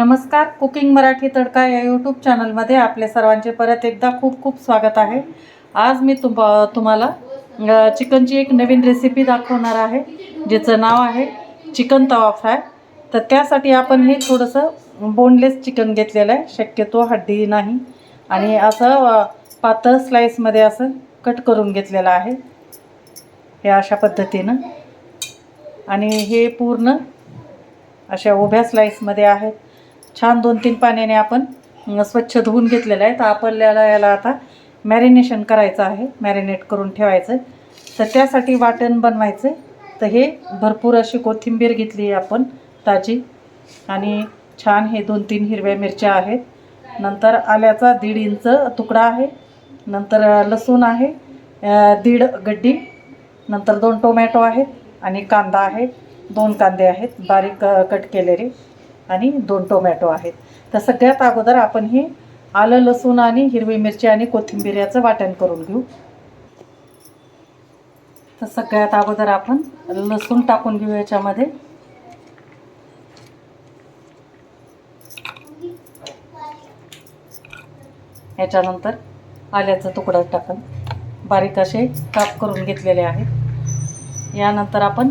नमस्कार. कुकिंग मराठी तडका या यूट्यूब चॅनलमध्ये आपले सर्वांचे परत एकदा खूप खूप स्वागत आहे. आज मी तुम तुम्हाला चिकनची एक नवीन रेसिपी दाखवणार आहे जिचं नाव आहे चिकन तवा फ्राय. तर त्यासाठी आपण हे थोडंसं बोनलेस चिकन घेतलेलं आहे. शक्यतो हड्डी नाही. आणि असं पातळ स्लाईसमध्ये असं कट करून घेतलेलं आहे. हे अशा पद्धतीनं. आणि हे पूर्ण अशा उभ्या स्लाईसमध्ये आहेत छान दोन तीन पाण्याने आपण स्वच्छ धुवून घेतलेलं आहे. तर आपल्याला याला आता मॅरिनेशन करायचं आहे. मॅरिनेट करून ठेवायचं तर त्यासाठी वाटण बनवायचं तर हे भरपूर अशी कोथिंबीर घेतली आहे आपण ताजी. आणि छान हे दोन तीन हिरव्या मिरच्या आहेत. नंतर आल्याचा दीड इंच तुकडा आहे. नंतर लसूण आहे दीड गड्डी. नंतर दोन टोमॅटो आहेत आणि कांदा आहे. दोन कांदे आहेत बारीक कट केलेले. आणि दोन टोमॅटो आहेत. तर सगळ्यात अगोदर आपण हे आलं लसूण आणि हिरवी मिरची आणि कोथिंबीर याचं वाटण करून घेऊ. तर सगळ्यात अगोदर आपण लसूण टाकून घेऊ याच्यामध्ये. याच्यानंतर आल्याचा तुकडा टाकून बारीक असे काप करून घेतलेले आहेत. यानंतर आपण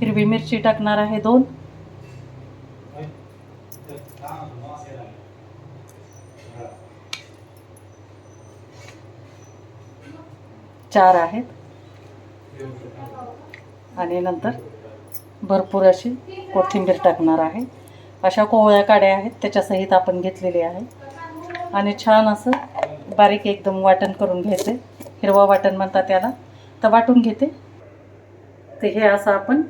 हिरवी मिरची टाकणार आहे दोन. चार आहेत. आणि नंतर भरपूर अशी कोथिंबीर टाकणार आहे. अशा कोवळ्या काड्या आहेत त्याच्यासहित आपण घेतलेली आहे. आणि छान असं बारीक एकदम वाटण करून घ्यायचं. हिरवं वाटण म्हणतात त्याला तर वाटून घेते. तर हे असं आपण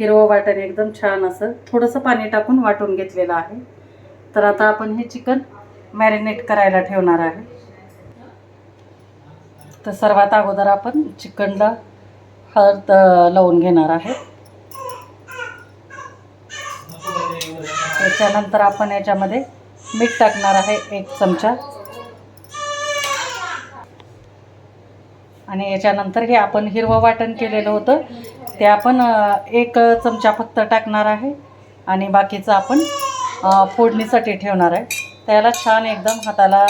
हिरवं वाटण एकदम छान असं थोडंसं पाणी टाकून वाटून घेतलेलं आहे. तर आता आपण हे चिकन मॅरिनेट करायला ठेवणार आहे. तर सर्वात अगोदर आपण चिकनला हळद लावून घेणार आहे त्याच्यानंतर आपण याच्यामध्ये मीठ टाकणार आहे एक चमचा. आणि याच्यानंतर हे आपण हिरवं वाटण केलेलं होतं. ते आपण एक चमचा फक्त टाकणार आहे. आणि बाकीचं आपण फोडणीसाठी ठेवणार आहे. त्याला छान एकदम हाताला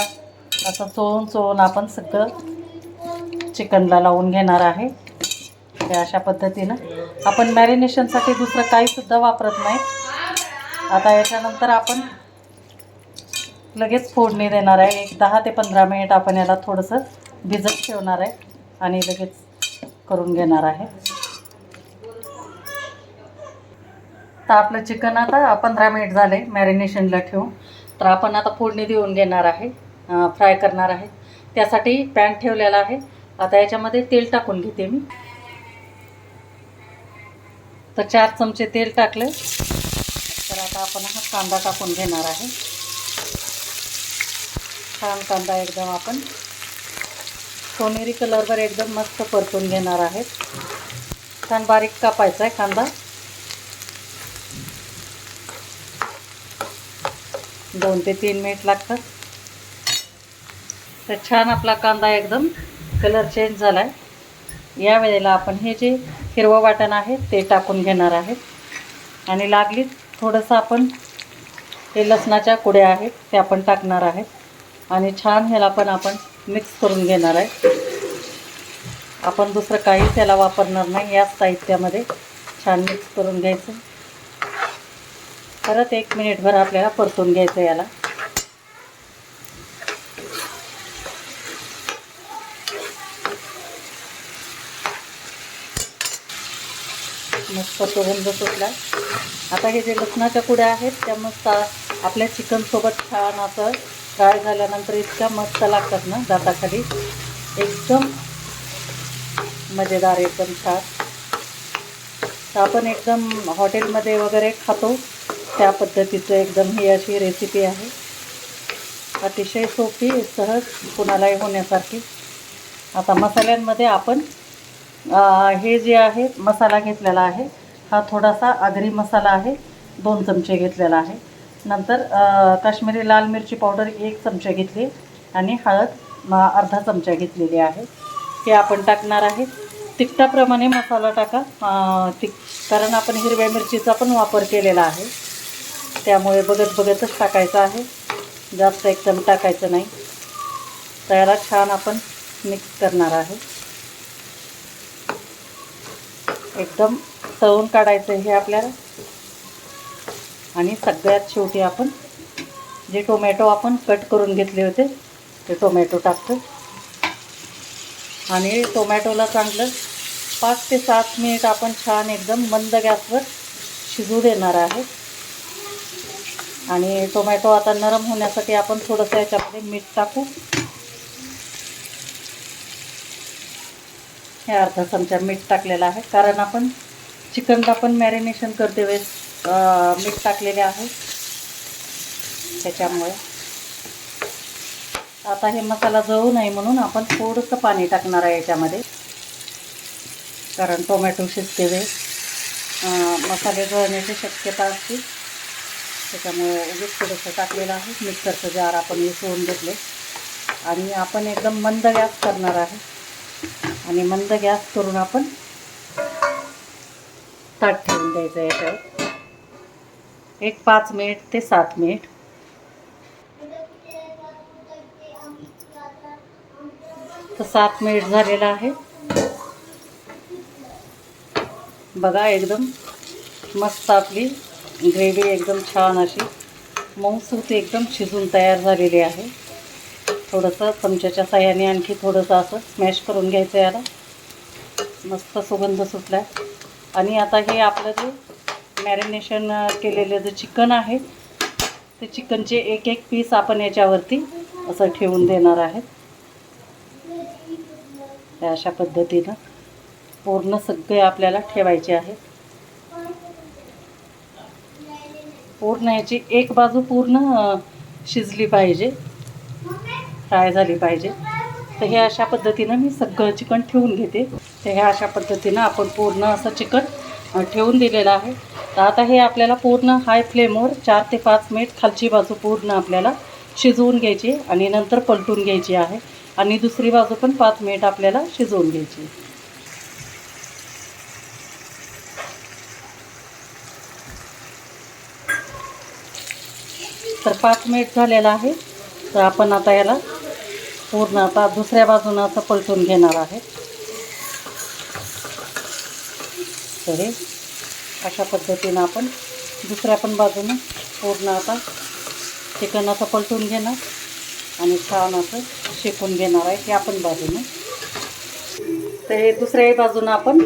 असं चोळून चोळून आपण सगळं चिकनला लावून घेणार आहे. हे अशा पद्धतीनं. आपण मॅरिनेशनसाठी दुसरं काहीसुद्धा वापरत नाही. आता याच्यानंतर आपण लगेच फोडणी देणार आहे. एक दहा ते पंधरा मिनिट आपण याला थोडंसं भिजत ठेवणार आहे आणि लगेच करून घेणार आहे. तर आपलं चिकन आता पंधरा मिनिट झाले मॅरिनेशनला ठेवून. तर आपण आता फोडणी देऊन घेणार आहे. फ्राय करणार आहे. त्यासाठी पॅन ठेवलेला आहे. आता याच्यामध्ये तेल टाकून घेते मी. तर चार चमचे तेल टाकले. तर आता आपण हा कांदा टाकून घेणार आहे. छान कांदा एकदम आपण सोनेरी कलरवर एकदम मस्त परतून घेणार आहे. छान बारीक कापायचा आहे कांदा. दोन ते तीन मिनिट लागतात. तर छान आपला कांदा एकदम कलर चेंज झाला आहे या वेळेला आपण हे जे हिरवं वाटण आहे ते टाकून घेणार आहेत आणि लागलीच थोडंसं आपण हे लसणाच्या कुड्या आहेत ते आपण टाकणार आहेत आणि छान ह्याला पण आपण मिक्स करून घेणार आहे. आपण दुसरं काहीच त्याला वापरणार नाही याच साहित्यामध्ये छान मिक्स करून घ्यायचं. परत एक मिनिटभर आपल्याला परतून घ्यायचं याला. मस्त तो सुटला आता हे जे लसणाच्या कुड्या आहेत त्या मस्त आपल्या चिकनसोबत छान असं फ्राय झाल्यानंतर इतक्या मस्त लागतात ना दाताखाली. एकदम मजेदार एकदम छान. तर आपण एकदम हॉटेलमध्ये वगैरे खातो. त्या पद्धतीचं एकदम ही अशी रेसिपी आहे. अतिशय सोपी सहज कुणालाही होण्यासारखी. आता मसाल्यांमध्ये आपण हे जे आहे मसाला घेतलेला आहे हा थोडासा आगरी मसाला आहे दोन चमचे घेतलेला आहे. नंतर काश्मीरी लाल मिरची पावडर एक चमचा घेतली आणि हळद अर्धा चमचा घेतलेली आहे. हे आपण टाकणार आहे. तिखटाप्रमाणे मसाला टाका. अ, तिक कारण आपण हिरव्या मिरचीचा पण वापर केलेला आहे. त्यामुळे बघत बघतच टाकायचं आहे. जास्त एकदम टाकायचं नाही. त्याला छान आपण मिक्स करणार आहे. एकदम तळून काढायचं हे आपल्याला. आणि सगळ्यात शेवटी आपण जे टोमॅटो आपण कट करून घेतले होते ते टोमॅटो टाकतो. आणि टोमॅटोला चांगलं पाच ते सात मिनिट आपण छान एकदम मंद गॅसवर शिजू देणार आहे. आणि टोमॅटो आता नरम होण्यासाठी आपण थोडंसं याच्यामध्ये मीठ टाकू. हे अर्धा चमचा मीठ टाकलेलं आहे. कारण आपण चिकनला पण मॅरिनेशन करते वेळेस मीठ टाकलेले आहे. त्याच्यामुळे. आता हे मसाला जळू नये म्हणून आपण थोडंसं पाणी टाकणार आहे याच्यामध्ये. कारण टोमॅटो शिजते वेळेस. मसाले जळण्याची शक्यता असते. त्याच्यामुळे उगीच थोडंसं टाकलेलं आहे. मिक्सरचं जार आपण विसळून घेतले. आणि आपण एकदम मंद गॅस करणार आहे. आणि मंद गॅस करून आपण ताट ठेवून द्यायचं याच्यावर. एक पाच मिनिट ते सात मिनिट. तर सात मिनिट झालेलं आहे. बघा एकदम मस्त आपली ग्रेव्ही एकदम छान अशी. मऊसूत एकदम शिजून तयार झालेली आहे. थोडंसं चमच्याच्या साह्याने आणखी थोडंसं असं स्मॅश करून घ्यायचं याला मस्त सुगंध सुटला आहे आणि आता हे आपलं जे मॅरिनेशन केलेलं जे चिकन आहे ते चिकनचे एक एक पीस आपण याच्यावरती असं ठेवून देणार आहेत. अशा पद्धतीनं पूर्ण सगळे आपल्याला ठेवायचे आहे पूर्ण याची एक बाजू पूर्ण शिजली पाहिजे. फ्राय झाली पाहिजे. तर हे अशा पद्धतीनं मी सगळं चिकन ठेवून घेते. तर ह्या अशा पद्धतीनं आपण पूर्ण असं चिकन ठेवून दिलेलं आहे. तर आता हे आपल्याला पूर्ण हाय फ्लेमवर चार ते पाच मिनिट खालची बाजू पूर्ण आपल्याला शिजवून घ्यायची आणि नंतर पलटून घ्यायची आहे. आणि दुसरी बाजू पण पाच मिनिट आपल्याला शिजवून घ्यायची. तर पाच मिनिट झालेलं आहे. तर आपण आता याला पूर्ण आता दुसऱ्या बाजूनं असं पलटून घेणार आहे. तर हे अशा पद्धतीनं आपण दुसऱ्या पण बाजूनं पूर्ण आता चिकन असं पलटून घेणार आणि छान असं शेकून घेणार आहे त्या पण बाजूनं. तर हे दुसऱ्याही बाजूनं आपण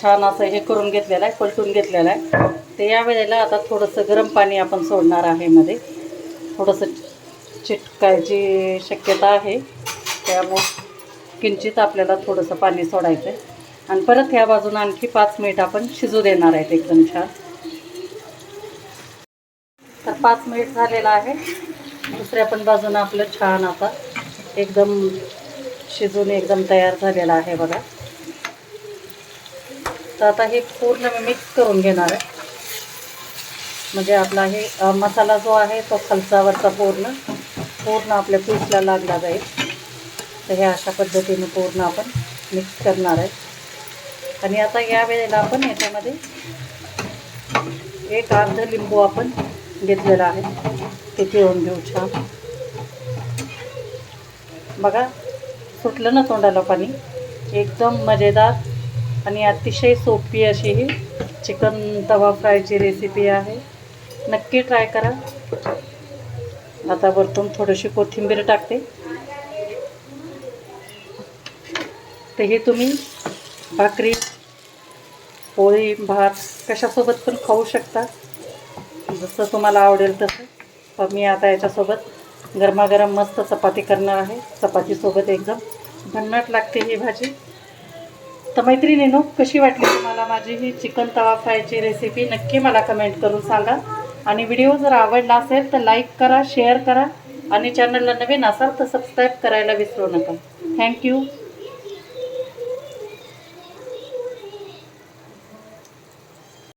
छान असं हे करून घेतलेलं आहे पलटून घेतलेलं आहे. तर या वेळेला आता थोडंसं गरम पाणी आपण सोडणार आहे मध्ये. थोडंसं चिटकायची शक्यता आहे. त्यामुळं किंचित आपल्याला थोडंसं पाणी सोडायचं आहे. आणि परत ह्या बाजूनं आणखी पाच मिनिट आपण शिजू देणार आहेत एकदम छान. तर पाच मिनिट झालेलं आहे. दुसऱ्या पण बाजूनं आपलं छान आता एकदम शिजून एकदम तयार झालेलं आहे बघा. तर आता हे पूर्ण मी मिक्स करून घेणार आहे. म्हणजे आपला हे मसाला जो आहे तो खालचावरचा पूर्ण पूर्ण आपल्या पीसला लागला जाईल. तर हे अशा पद्धतीने पूर्ण आपण मिक्स करणार आहे. आणि आता या वेळेला आपण याच्यामध्ये एक अर्ध लिंबू आपण घेतलेला आहे. ते पिळून घेऊ छान. बघा सुटलं ना तोंडाला पाणी? एकदम मजेदार आणि अतिशय सोपी अशी ही चिकन तवा फ्रायची रेसिपी आहे. नक्की ट्राय करा. आता वरतून थोडीशी कोथिंबीर टाकते. तर हे तुम्ही भाकरी पोळी भात कशासोबत पण खाऊ शकता. जसं तुम्हाला आवडेल तसं. पण मी आता याच्यासोबत गरमागरम मस्त चपाती करणार आहे. चपातीसोबत एकदम भन्नाट लागते ही भाजी. तर मैत्रिणीनो कशी वाटली तुम्हाला माझी ही चिकन तवा फ्रायची रेसिपी नक्की मला कमेंट करून सांगा. आणि व्हिडिओ जर आवडला असेल तर लाईक करा शेअर करा. आणि चॅनलला नवीन असाल तर सबस्क्राईब करायला विसरू नका. थँक्यू